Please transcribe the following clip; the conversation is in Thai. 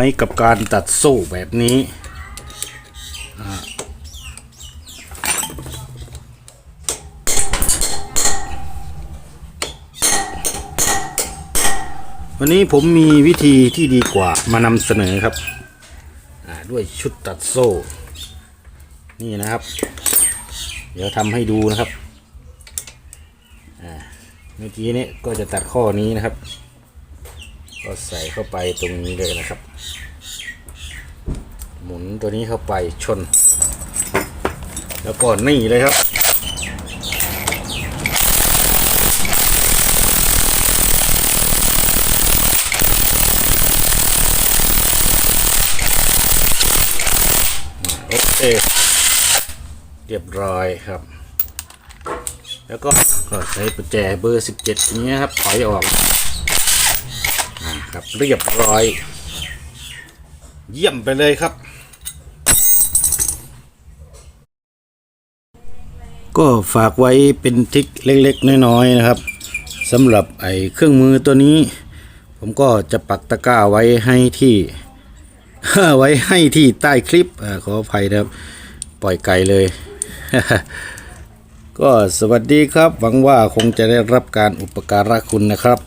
ไหมกับการตัดโซ่แบบนี้วันนี้ผมมีวิธีที่ดีกว่ามานำเสนอครับ ด้วยชุดตัดโซ่ นี่นะครับ เดี๋ยวทำให้ดูนะครับเมื่อกี้นี้ก็จะตัดข้อนี้นะครับ ก็ใส่เข้าไปตรงนี้เลยนะครับ หมุนตัวนี้เข้าไปชน แล้วก็นี่เลยครับโอเคเรียบร้อยครับ แล้วก็ก็ใช้ประแจเบอร์ 17อย่างเงี้ยครับถอยออก ครับเรียบร้อย เยี่ยมไปเลยครับ ก็ฝากไว้เป็นทิกเล็กๆ น้อยๆนะครับสำหรับไอ้เครื่องมือตัวนี้ ผมก็จะปักตะกร้าไว้ให้ที่ ไว้ให้ที่ใต้คลิปอขออภัยนะครับ ปล่อยไกลเลย ก็สวัสดีครับ หวังว่าคงจะได้รับการอุปการะคุณนะครับ